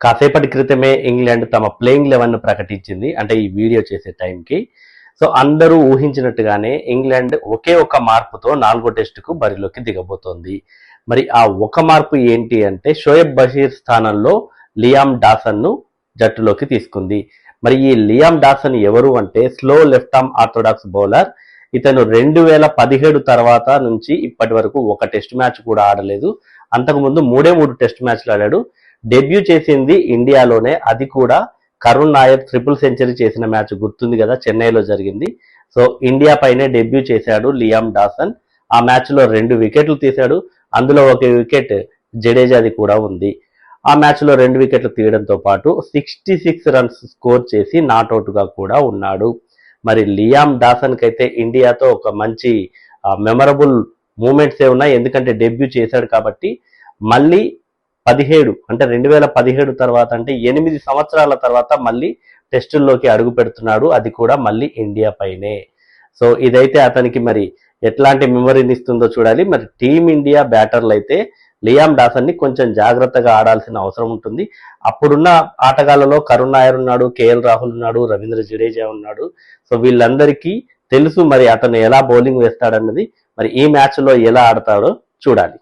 కాసేపటి క్రితమే ఇంగ్లాండ్ తమ ప్లేయింగ్ లెవెన్ను ప్రకటించింది అంటే ఈ వీడియో చేసే టైంకి. సో అందరూ ఊహించినట్టుగానే ఇంగ్లాండ్ ఒకే ఒక మార్పుతో నాలుగో టెస్టుకు బరిలోకి దిగబోతోంది. మరి ఆ ఒక మార్పు ఏంటి అంటే షోయబ్ బషీర్ స్థానంలో లియామ్ డాసన్ను జట్టులోకి తీసుకుంది. మరి ఈ లియామ్ డాసన్ ఎవరు అంటే slow left arm orthodox bowler. ఇతను రెండు వేల పదిహేడు తర్వాత నుంచి ఇప్పటి వరకు ఒక టెస్ట్ మ్యాచ్ కూడా ఆడలేదు. అంతకుముందు మూడే మూడు టెస్ట్ మ్యాచ్లు ఆడాడు. డెబ్యూ చేసింది ఇండియాలోనే. అది కూడా కరుణ్ నాయర్ ట్రిపుల్ సెంచరీ చేసిన మ్యాచ్ గుర్తుంది కదా చెన్నైలో జరిగింది. సో ఇండియా పైనే డెబ్యూ చేశాడు లియామ్ డాసన్. ఆ మ్యాచ్లో రెండు వికెట్లు తీశాడు. అందులో ఒక వికెట్ జడేజాది కూడా ఉంది. ఆ మ్యాచ్లో రెండు వికెట్లు తీయడంతో పాటు సిక్స్టీ సిక్స్ రన్స్ స్కోర్ చేసి నాట్అవుట్గా కూడా ఉన్నాడు. మరి లియామ్ డాసన్కి కైతే ఇండియాతో ఒక మంచి మెమరబుల్ మూమెంట్స్ ఏ ఉన్నాయి. ఎందుకంటే డెబ్యూ చేశాడు కాబట్టి మళ్ళీ పదిహేడు అంటే రెండు వేల పదిహేడు తర్వాత అంటే ఎనిమిది సంవత్సరాల తర్వాత మళ్ళీ టెస్టుల్లోకి అడుగు పెడుతున్నాడు. అది కూడా మళ్ళీ ఇండియా పైనే. సో ఇదైతే అతనికి మరి ఎట్లాంటి మెమరీని ఇస్తుందో చూడాలి. మరి టీమిండియా బ్యాటర్లు అయితే లియామ్ డాసన్ని కొంచెం జాగ్రత్తగా ఆడాల్సిన అవసరం ఉంటుంది. అప్పుడున్న ఆటగాళ్ళలో కరుణ్ నాయర్ ఉన్నాడు కేఎల్ రాహుల్ ఉన్నాడు రవీంద్ర జడేజా ఉన్నాడు. సో వీళ్ళందరికీ తెలుసు మరి అతను ఎలా బౌలింగ్ వేస్తాడన్నది. మరి ఈ మ్యాచ్లో ఎలా ఆడతాడో చూడాలి.